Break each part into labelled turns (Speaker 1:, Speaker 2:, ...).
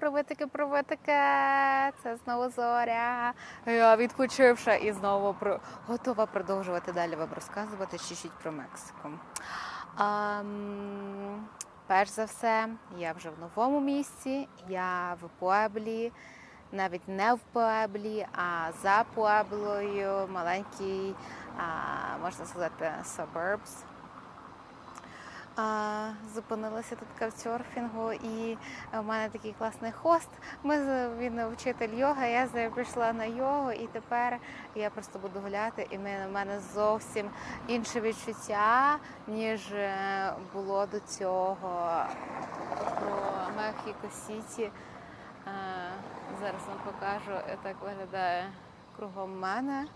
Speaker 1: Привитики, привитики! Це знову зоря. Я відпочивша і знову про... готова продовжувати далі вам розказувати чуть-чуть про Мексику. Ам, перш за все, я вже в новому місці, я в Пуеблі, навіть не в Пуеблі, а за Пуеблою, маленький, а, можна сказати, suburbs. Зупинилася тут кавчорфінгу, і в мене такий класний хост. Ми він вчитель йоги. Я з нею прийшла на йогу, і тепер я просто буду гуляти. І в мене зовсім інше відчуття, ніж е, було до цього про Мехіко Сіті. Зараз вам покажу, як виглядає кругом мене.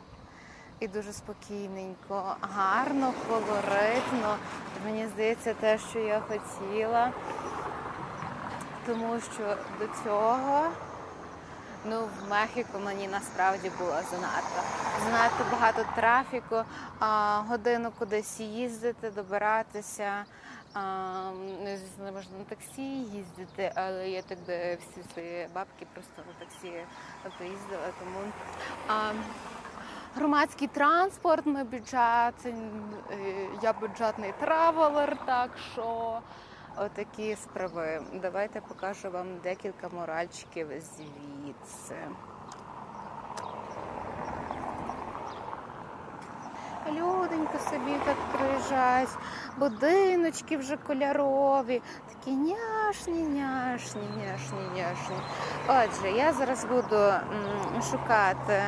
Speaker 1: І дуже спокійненько, гарно, колоритно. Мені здається, те, що я хотіла. Тому що до цього, ну, в Мехіко мені насправді було занадто. Занадто багато трафіку, а, годину кудись їздити, добиратися. Не можна на таксі їздити, але я так всі свої бабки просто на таксі поїздила, тому. А, Громадський транспорт, ми бюджет, е, я бюджетний травелер, так що отакі справи. Давайте покажу вам декілька моральчиків звідси. Люденько собі так приїжджають, будиночки вже кольорові, такі няшні, няшні, няшні, няшні. Отже, я зараз буду шукати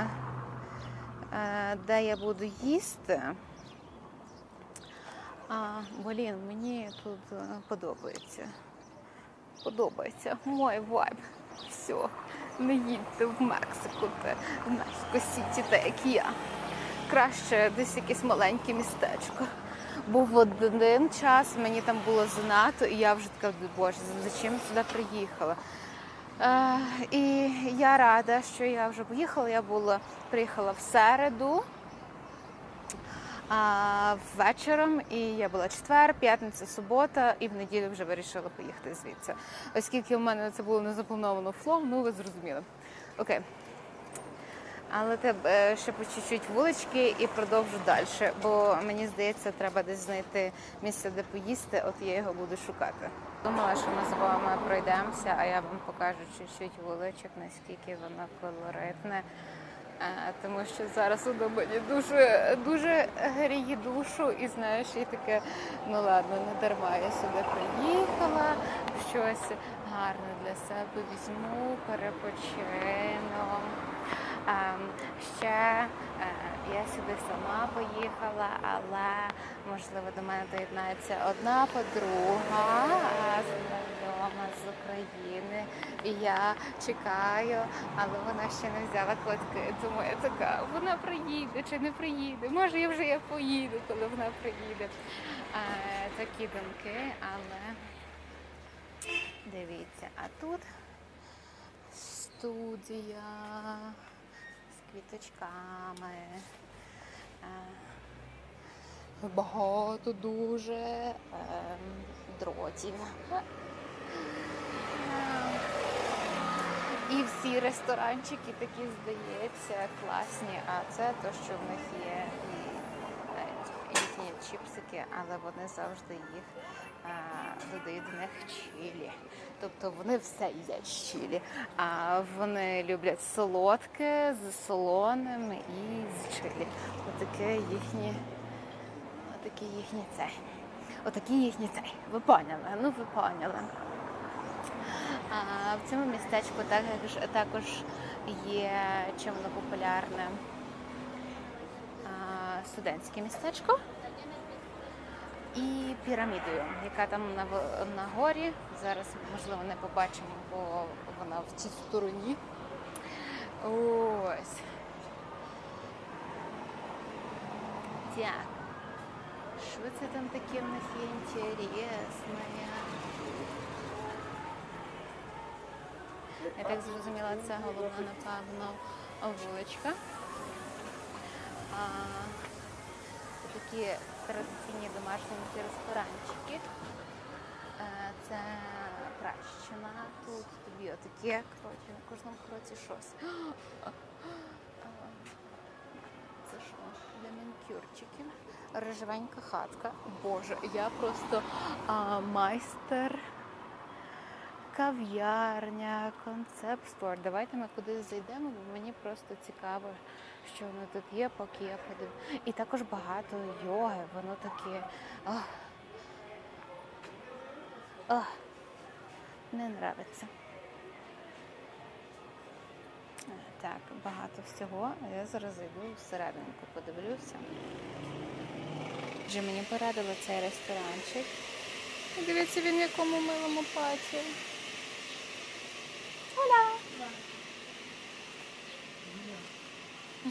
Speaker 1: де я буду їсти. А, блін, мені тут е, подобається. Подобається. Мой вайб. Все. Не їдьте в Мексику, та в Мексико Сіті, та як я. Краще десь якесь маленьке містечко. Бо в один час мені там було занадто, і я вже така, боже, зачем сюди приїхала? Е, і я рада, що я вже поїхала. Я була приїхала в середу а, вечором, і я була четвер, п'ятниця, субота, і в неділю вже вирішила поїхати звідси. Оскільки в мене це було не заплановано флоу, ну ви зрозуміли. Окей. Але тебе ще по чуть-чуть вулички і продовжу далі, бо мені здається, треба десь знайти місце, де поїсти, от я його буду шукати. Думала, що ми з вами пройдемося, а я вам покажу чуть-чуть вуличок, наскільки воно колоритне. Е, Тому що зараз воно мені дуже дуже гріє душу, і знаєш, і таке, ну ладно, не дарма я сюди приїхала, щось гарне для себе візьму, перепочину. Ем, Ще е, я сюди сама поїхала, але можливо до мене доєднається одна подруга а, знайома з України. І я чекаю, але вона ще не взяла квитки. Тому я така, вона приїде чи не приїде. Може, я вже я поїду, коли вона приїде. Е, Такі думки, але дивіться, а тут студія квіточками. Е, Багато дуже ем, дротів. Е, І всі ресторанчики такі, здається, класні. А це те, що в них є чіпсики, але вони завжди їх е, додають до них чилі. Тобто вони все їдять з. А вони люблять солодке з солоним і з чилі. Отаке їхні, отакі їхні цей. Отакі їхні цей. Ви поняли? Ну ви поняли. А в цьому містечку також, також є чим воно популярне а, студентське містечко і пірамідою, яка там на, на горі. Зараз, можливо, не побачимо, бо вона в цій стороні. Ось. Так. Що це там таке в них є інтересне? Я так зрозуміла, це головна, напевно, вуличка. Такі традиційні домашні ресторанчики. Е, Це Хрещена. Тут тобі отаке, коротше, на кожному кроці щось. Це що? Для манікюрчиків. Рожевенька хатка. Боже, я просто а, майстер. Кав'ярня, концепт стор. Давайте ми кудись зайдемо, бо мені просто цікаво, що воно тут є, поки я подив. І також багато йоги, воно таке. Ах. Не нравиться. Так, багато всього. Я зараз зайду всерединку, подивлюся. Вже мені порадили цей ресторанчик. Дивіться, він в якому милому паті.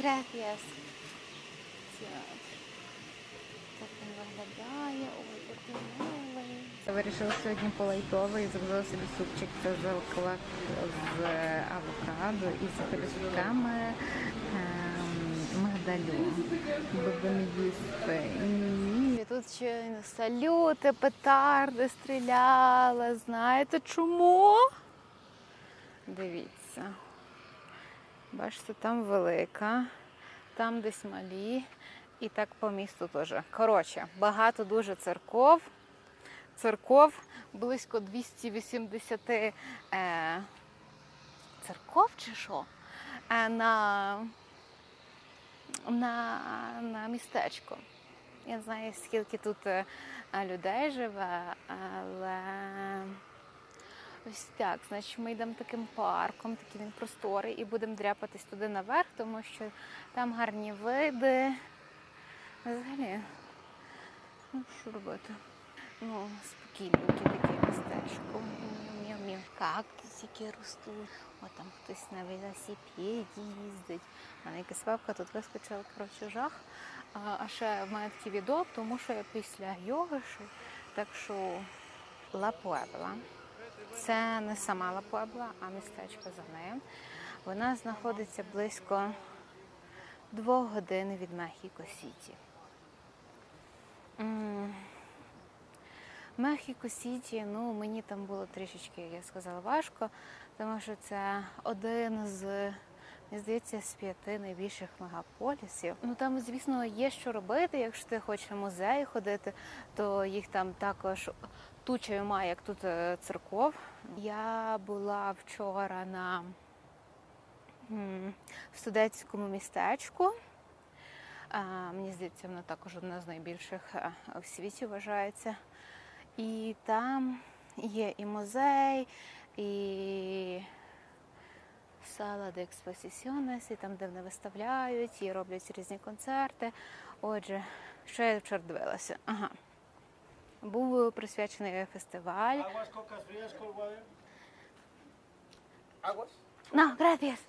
Speaker 1: Gracias. Так. Так він виглядає. Ой, який милий. Я вирішила сьогодні полайтово і зробила собі супчик. Це з алкла- з авокадо і з ем, мигдалю. Будемо їсти. І тут ще салюти, петарди стріляли. Знаєте чому? Дивіться. Бачите, там велика, там десь малі, і так по місту теж. Коротше, багато дуже церков. Церков близько 280 е, церков чи що? Е, на, на, на містечко. Я не знаю, скільки тут е, людей живе, але ось так. Значить, ми йдемо таким парком, такий він просторий, і будемо дряпатись туди наверх, тому що там гарні види. Взагалі, ну що робити? Ну, спокійненьке таке містечко. М'яу-м'яу. Кактусики ростуть. О, там хтось на велосипеді їздить. У мене якась бабка тут вискочила, коротше, жах. А, ще в мене такий відок, тому що я після йоги, так що Ла Пуебла. Це не сама Лапуебла, а містечко за нею. Вона знаходиться близько двох годин від Мехіко Сіті. Мехіко Сіті, ну мені там було трішечки, як я сказала, важко, тому що це один з, мені здається, з п'яти найбільших мегаполісів. Ну там, звісно, є що робити. Якщо ти хочеш в музей ходити, то їх там також тучею має, як тут е, церков. Я була вчора на студентському містечку. Мені здається, воно також одна з найбільших е, в світі вважається. І там є і музей, і сала де експозиціонес, і там, де вони виставляють, і роблять різні концерти. Отже, що я вчора дивилася? Ага. Був присвячений фестиваль. No, gracias.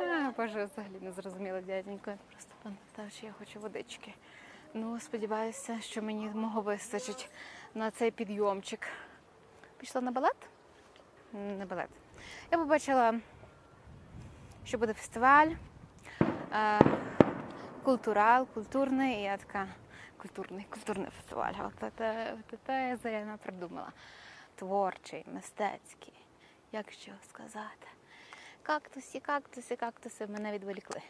Speaker 1: А, Боже, взагалі не зрозуміла дяденько. Просто пам'ятав, що я хочу водички. Ну, сподіваюся, що мені мого вистачить на цей підйомчик. Пішла на балет? На балет. Я побачила, що буде фестиваль. Е, культурал, культурний, і я така культурний, культурний фестиваль. От це, Заряна придумала. Творчий, мистецький. Як що сказати? Кактуси, кактуси, кактуси мене відволікли.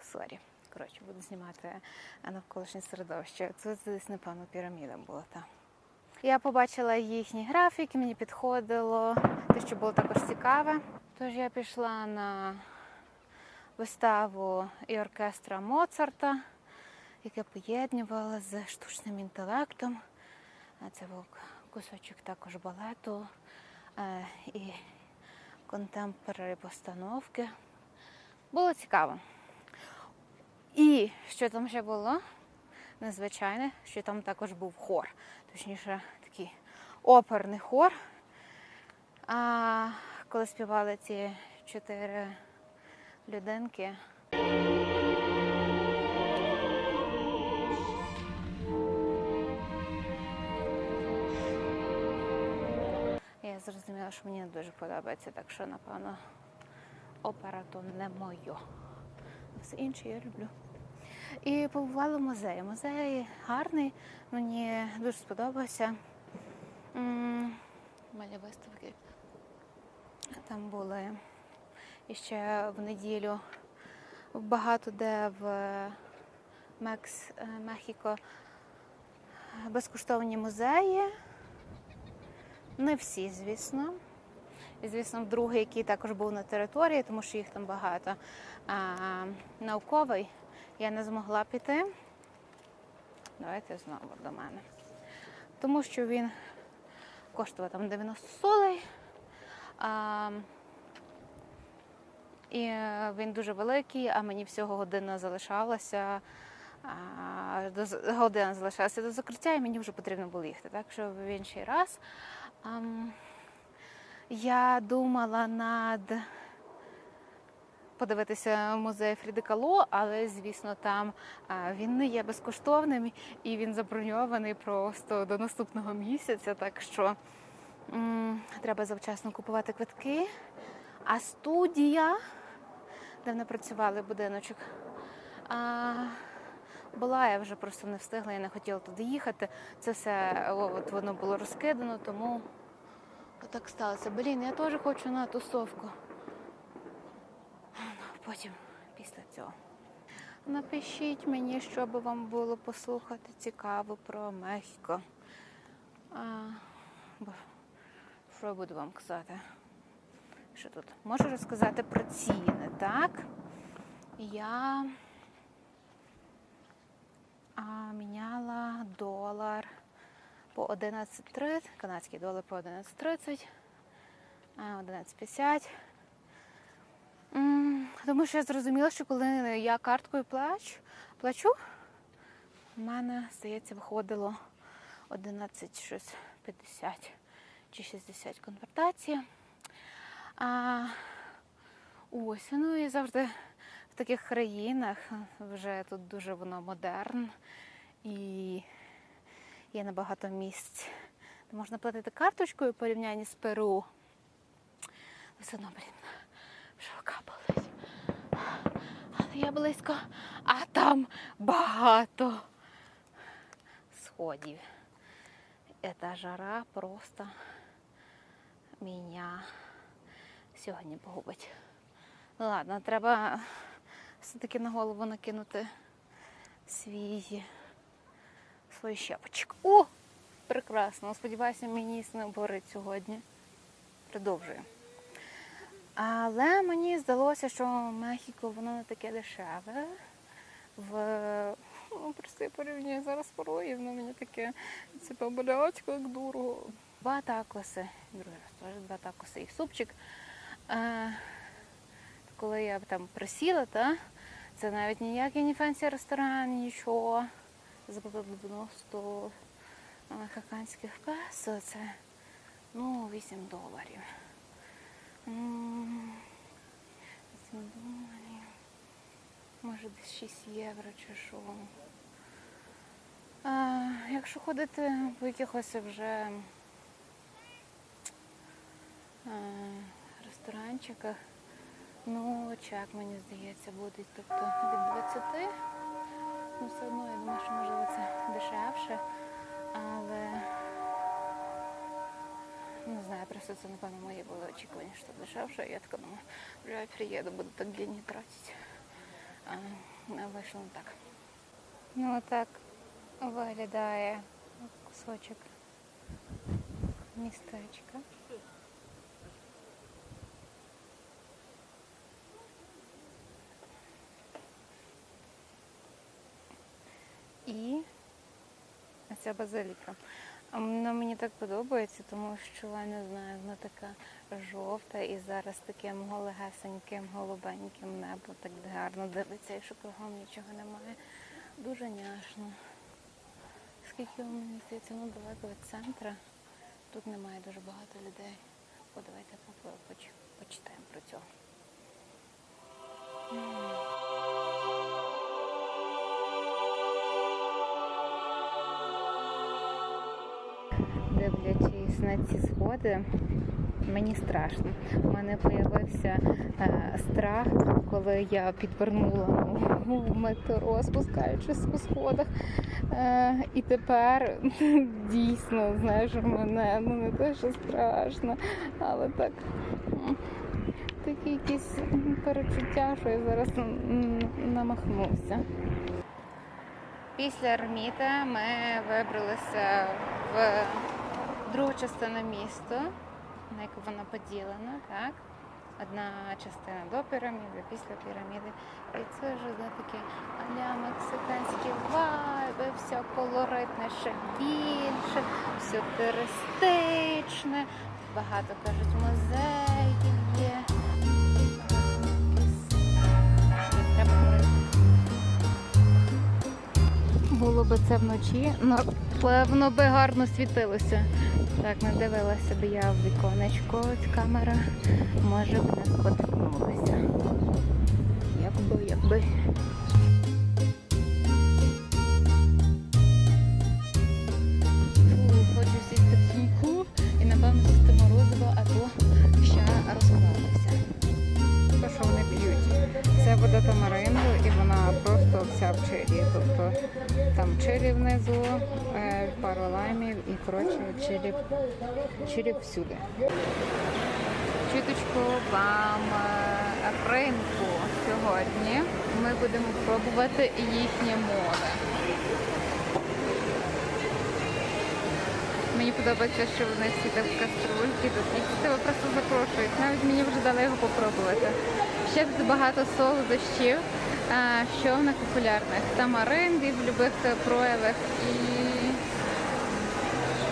Speaker 1: Сорі. Коротше, буду знімати навколишнє середовище. Це десь, напевно, піраміда була там. Я побачила їхні графіки, мені підходило, те, що було також цікаве. Тож я пішла на виставу і оркестра Моцарта, яке поєднувала з штучним інтелектом. Це був кусочок також балету е, і контемпорари постановки. Було цікаво. І що там ще було? Незвичайне, що там також був хор, точніше, такий оперний хор. А коли співали ці чотири людинки. Я зрозуміла, що мені не дуже подобається, так що, напевно, опера то не моє. Все інше я люблю. І побували в музеї. Музей гарний, мені дуже сподобався. М, Малі виставки. Там були і ще в неділю багато де в Мекс, е, Мехіко безкоштовні музеї. Не всі, звісно. І, звісно, другий, який також був на території, тому що їх там багато. А, науковий я не змогла піти. Давайте знову до мене. Тому що він коштував там 90 солей. А, і е, він дуже великий, а мені всього година залишалася. До, година залишалася до закриття, і мені вже потрібно було їхати. Так що в інший раз. Я думала над подивитися музей Фріди Кало, але звісно, там він не є безкоштовним і він заброньований просто до наступного місяця. Так що треба завчасно купувати квитки. А студія, де вони працювали будиночок, а, була, я вже просто не встигла, я не хотіла туди їхати. Це все от воно було розкидано, тому отак сталося. Блін, я теж хочу на тусовку. Ну, Потім, після цього. Напишіть мені, що би вам було послухати цікаво про Мехіко. А, бо що я буду вам казати? Що тут? Можу розказати про ціни, так? Я а, міняла долар по 11,30, канадський долар по 11,30, 11,50. Тому що я зрозуміла, що коли я карткою плачу, плачу, в мене, здається, виходило 11 щось 50 чи 60 конвертація. А, ось, ну і завжди в таких країнах вже тут дуже воно модерн і є набагато місць, де можна платити карточкою в порівнянні з Перу. Все одно, блін, вже рука. Але я близько, а там багато сходів. Эта жара просто меня сьогодні погубить. Ну ладно, треба все-таки на голову накинути свій свою щепочку. О! Прекрасно. Сподіваюся, мені не обгорить сьогодні. Продовжую. Але мені здалося, що Мехіко воно не таке дешеве. В ну, просто порівнюю зараз порою, воно мені таке це поболячко, як дорого. Два такоси, другий раз теж два такоси і супчик. Коли я там присіла, та, це навіть ніякий не фенсі ресторан, нічого. Заплатила 90 мексиканських песо, це ну, 8 доларів. М, 8 доларів. Може десь 6 євро чи що. А, якщо ходити по якихось вже а, ресторанчиках, ну, чек, мені здається, буде тобто від 20. Ну, все одно, я думаю, що можливо це дешевше, але не знаю, просто це, напевно, мої були очікування, що дешевше. Я така думаю, вже приїду, буду так деньги тратити. А вийшло не так. Ну, так виглядає кусочок містечка. І ця базиліка. Вона мені так подобається, тому що я не знаю, вона така жовта і зараз таким легесеньким, голубеньким небо так гарно дивиться, якщо кругом нічого немає. Дуже няшно. Скільки мені здається, ну далеко від центра. Тут немає дуже багато людей. О, давайте поч- поч- почитаємо про цього. Дивлячись на ці сходи, мені страшно. У мене з'явився е, страх, коли я підвернула ногу в метро, спускаючись по сходах. Е, і тепер дійсно, знаєш, мене ну не те, що страшно, але так. Такі якісь перечуття, що я зараз м, намахнуся. Після Ерміта ми вибралися в другу частину міста, на яку вона поділена, так? Одна частина до піраміди, після піраміди. І це вже да, такі аля мексиканські вайби, все колоритне, ще більше, все туристичне, багато кажуть музеїв Було би це вночі, напевно би гарно світилося. Так, не дивилася б я в віконечко, ось камера може б не споткнулася. Якби, якби. Чилі. Тобто там чилі внизу, е, пару лаймів і коротше чилі, чилі всюди. Чуточку вам е, ринку сьогодні. Ми будемо пробувати їхнє море. Мені подобається, що вони всі так в каструльки, тут їх тебе просто запрошують. Навіть мені вже дали його попробувати. Ще тут багато солодощів, що в них популярних. Тамаринди в будь-яких проявах і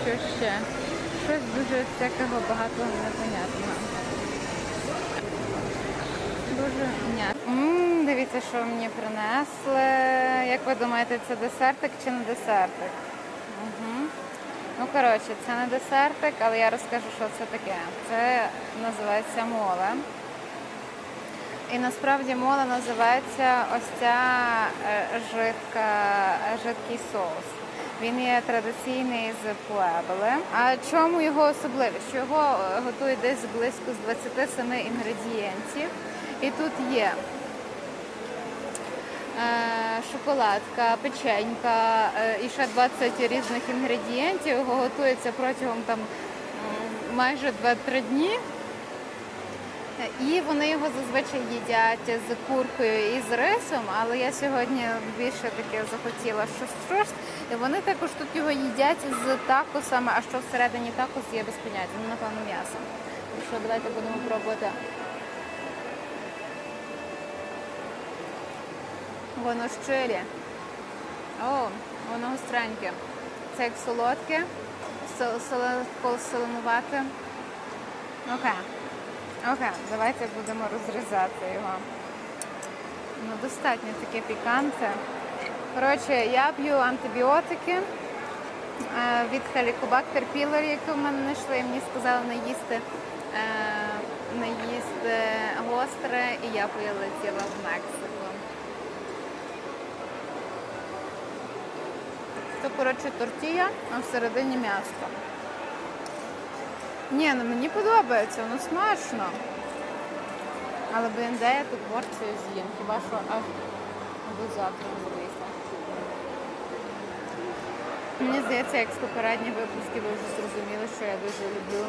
Speaker 1: що ще? Щось дуже всякого багато непонятного. Дуже м'ясо. М, Дивіться, що мені принесли. Як ви думаєте, це десертик чи не десертик? Угу. Ну, коротше, це не десертик, але я розкажу, що це таке. Це називається моле. І насправді моле називається ось ця е, жидка, жидкий соус. Він є традиційний з Пуебле. А чому його особливість? Його е, готують десь близько з 27 інгредієнтів. І тут є е, шоколадка, печенька і ще 20 різних інгредієнтів. Його готується протягом там майже 2-3 дні. І вони його зазвичай їдять з куркою і з рисом, але я сьогодні більше таке захотіла щось щось. І вони також тут його їдять з такосами, а що всередині такос є без поняття. Ну, напевно, м'ясо. Так що давайте будемо пробувати. Воно чилі. О, воно гостреньке. Це як солодке, соленувате. Окей. Окей, давайте будемо розрізати його. Ну, достатньо таке піканте. Коротше, я п'ю антибіотики е, від Helicobacter pylori, яку в мене знайшли. Мені сказали не їсти, не їсти гостре, і я полетіла в Мексику. Це, коротше, тортія, а всередині м'ясо. Ні, ну мені подобається, воно смачно. Але блін, де я тут порцію з'їм? Хіба що аж до завтра вийде. Мені здається, як з попередніх випусків ви вже зрозуміли, що я дуже люблю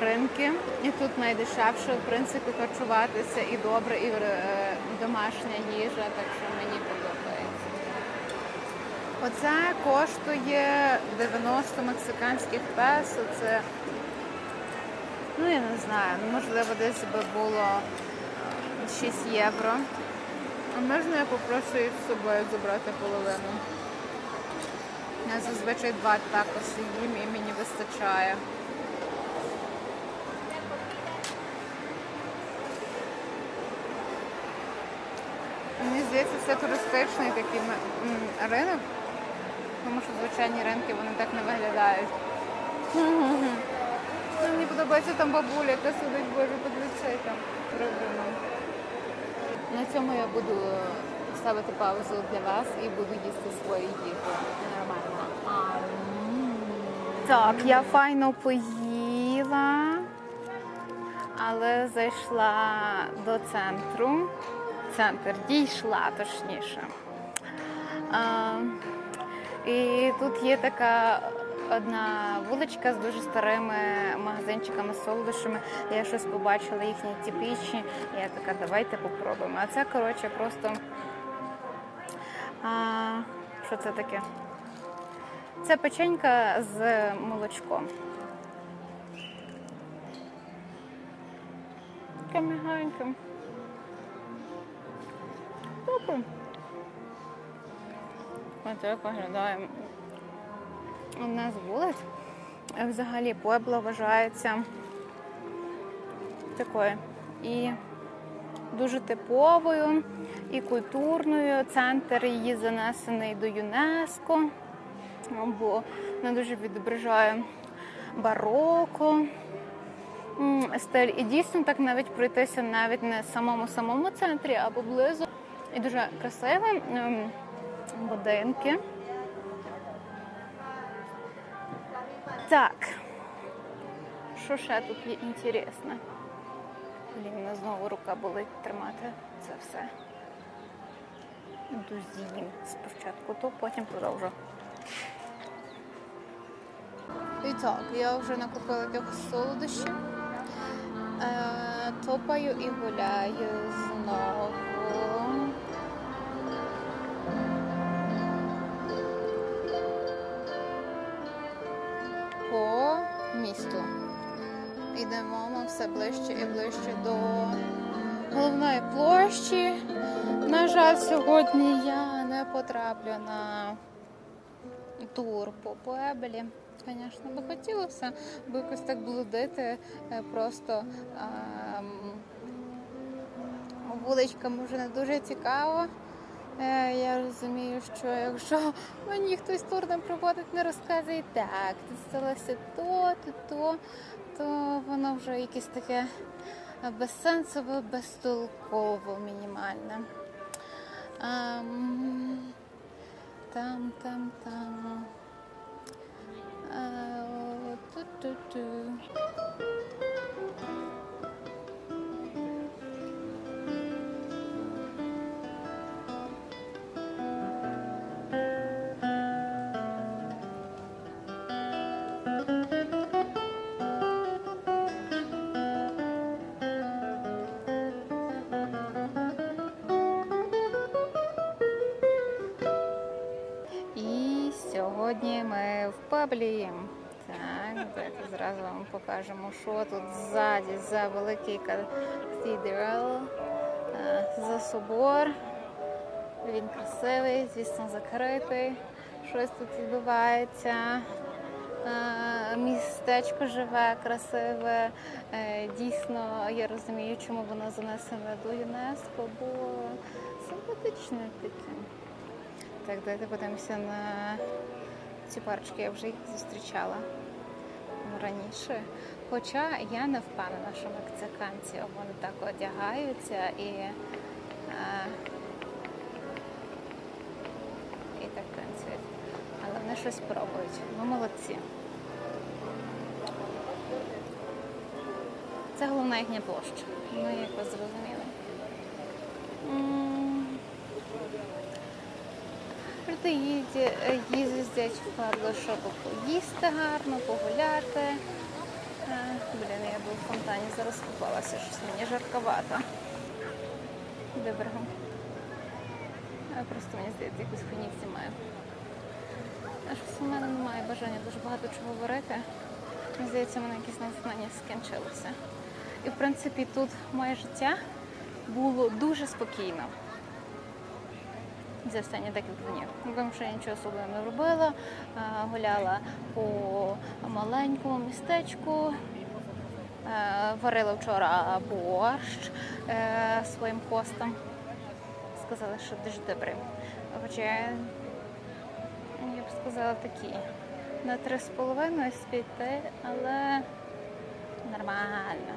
Speaker 1: ринки. І тут найдешевше, в принципі, харчуватися і добре, і е, домашня їжа, так що мені. Оце коштує 90 мексиканських песо. Це, ну я не знаю, ну, можливо, десь би було 6 євро. А можна я попрошу їх з собою забрати половину? Я зазвичай два такоси їм і мені вистачає. Мені здається, це туристичний такий ринок, тому що звичайні ринки вони так не виглядають. Ну, Мені подобається там бабуля, яка сидить, боже, подивіться, яка проблема. На цьому я буду ставити паузу для вас і буду їсти свою їжу. Нормально. Так, я файно поїла. але зайшла до центру. Центр дійшла точніше. І тут є така одна вуличка з дуже старими магазинчиками, солодощами. Я щось побачила їхні ті пічі. і Я така, давайте попробуємо. А це, коротше, просто. А, що це таке? Це печенька з молочком. Таке м'ягеньке. Добре. Ось як виглядає одна з вулиць. Взагалі Пуебло вважається такою і дуже типовою, і культурною. Центр її занесений до ЮНЕСКо, бо вона дуже відображає бароко. Стиль. І дійсно так навіть пройтися навіть не в самому самому центрі, а поблизу. І дуже красиві ем, будинки. Так. Що ще тут є інтересне? Блін, мене знову рука болить тримати це все. Дузім спочатку, то потім продовжу. І так, я вже накупила тих солодощів. Е, топаю і гуляю знову. Все ближче і ближче до головної площі. На жаль, сьогодні я не потраплю на тур по Пуеблі. Звісно, би хотілося, бо якось так блудити е, просто ем, вуличками вже не дуже цікаво. Е, Я розумію, що якщо мені хтось тур не проводить, не розказує так, тут сталося то, то, то, то воно вже якесь таке безсенсове, безтолково, мінімальне. Ем, Там, там, там. Е, ту-ту-ту. Ми. Так, давайте зразу вам покажемо, що тут ззаді за великий катедрал, е, за собор. Він красивий, звісно, закритий. Щось тут відбувається. Е, Містечко живе, красиве. Е, Дійсно, я розумію, чому воно занесене до ЮНЕСКО, бо симпатичне таке. Так, давайте подивимося на ці парочки. Я вже їх зустрічала раніше. Хоча я не впевнена, що мексиканці вони так одягаються і, е, і так танцюють. Але вони щось пробують. Ну, молодці. Це головна їхня площа. Ну, як ви зрозуміли. М, Люди їздять, в Пабло, щоб поїсти гарно, погуляти. Е, Блін, я був в фонтані, зараз купалася, щось мені жарковато. Доброго. Я просто мені здається, якусь хуйні знімаю. А щось у мене немає бажання дуже багато чого говорити. Мені здається, в мене якісь натхнення скінчилося. І в принципі тут моє життя було дуже спокійно за останні декілька днів. Тому що я нічого особливо не робила. Гуляла по маленькому містечку. Е, Варила вчора борщ е, своїм хостом. Сказали, що дуже добрий. Хоча я, б сказала такі. На три з половиною з але нормально.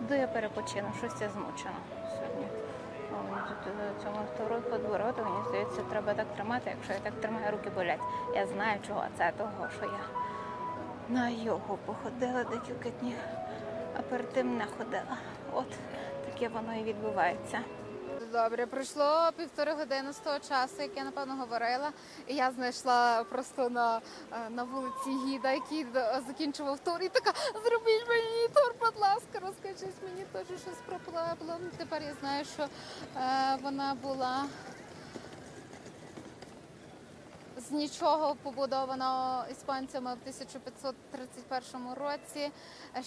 Speaker 1: Йду я перепочину, щось я змучена цьому второй подвороту, мені здається, треба так тримати. Якщо я так тримаю, руки болять. Я знаю чого. Це того, що я на йогу походила декілька днів, а перед тим не ходила. От таке воно і відбувається. Добре, пройшло півтори години з того часу, як я напевно говорила. І я знайшла просто на, е, на вулиці гіда, який закінчував тур, і така зробіть мені тур, будь ласка, розкажіть мені теж щось про Плебло. Тепер я знаю, що е, вона була з нічого побудовано іспанцями в 1531 році.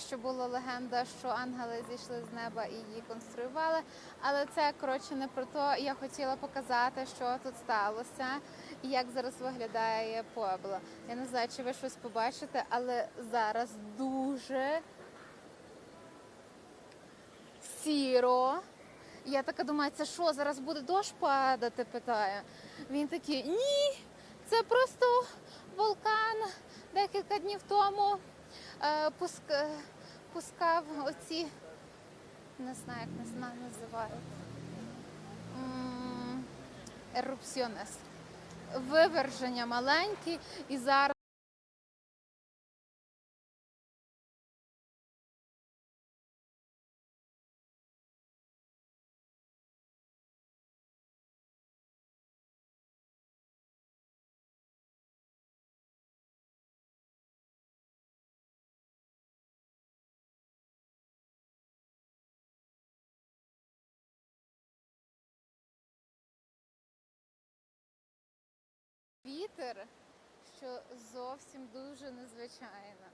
Speaker 1: Що була легенда, що ангели зійшли з неба і її конструювали. Але це коротше не про то. Я хотіла показати, що тут сталося і як зараз виглядає Пуебло. Я не знаю, чи ви щось побачите, але зараз дуже сіро. Я така думаю, це що, зараз буде дощ падати? питаю. Він такий, ні, це просто вулкан декілька днів тому е, е, пускав оці, не знаю, як не знаю, називають. ерупціонес. Виверження маленькі, і зараз. Вітер, що зовсім дуже незвичайно.